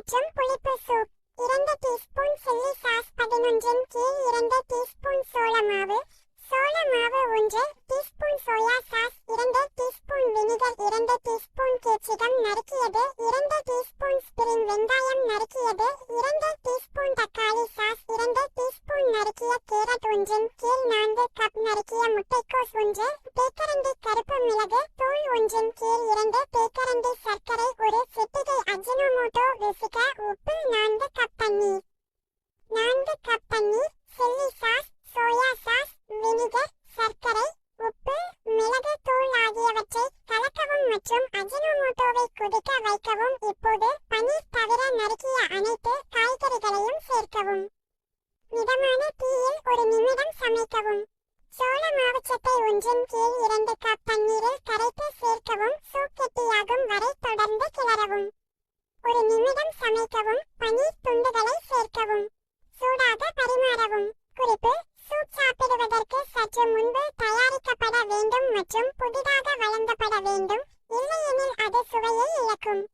மற்றும் புளிப்பு சூப் இரண்டு டீஸ்பூன் சில்லி சாஸ் பதினொன்றின் கீழ் இரண்டு டீஸ்பூன் சோள மாவு. சோள மாவு ஒன்று டீஸ்பூன் சோயா சாஸ் இரண்டு டீஸ்பூன் வினிகர் இரண்டு டீஸ்பூன் கேப்சிகம் நறுக்கியது. இரண்டு டீஸ்பூன் ஸ்பிரிங் வெங்காயம் நறுக்கியது. இரண்டு டீஸ்பூன் தக்காளி சாஸ் இரண்டு டீஸ்பூன் நறுக்கிய கேரட் ஒன்றின் கீழ் நான்கு கப் நறுக்கிய முட்டைக்கோஸ் ஒன்று. தேக்கரண்டி கருப்பு மிளகு ஒன்றின் கீழ் இரண்டு தேக்கரண்டி சர்க்கரை ஒரு சிட்டிகை அஜினோமோட்டோ ருசிக்க உப்பு நான்கு கப் தண்ணீர் நான்கு கப் தண்ணீர் chilli sauce soya sauce vinegar சர்க்கரை உப்பு மிளகு தூள் ஆகியவற்றை கலக்கவும் மற்றும் அஜினோமோட்டோவை கொதிக்க வைக்கவும். இப்போது பனீர் தவிர நறுக்கிய அனைத்து காய்கறிகளையும் சேர்க்கவும். மிதமான தீயில் ஒரு நிமிடம் சமைக்கவும். சோள மாவுச்சட்டை ஒன்றின் கீழ் இரண்டு கப் தண்ணீரில் கரைத்து சேர்க்கவும் சூப் கெட்டியாகும் வரை தொடர்ந்து கிளறவும். ஒரு நிமிடம் சமைக்கவும் பனீர் துண்டுகளை சேர்க்கவும். சூடாக பரிமாறவும். குறிப்பு சூப் சாப்பிடுவதற்கு சற்று முன்பு தயாரிக்கப்பட வேண்டும் மற்றும் புதிதாக வழங்கப்பட வேண்டும். இல்லையெனில் அது சுவையை இழக்கும்.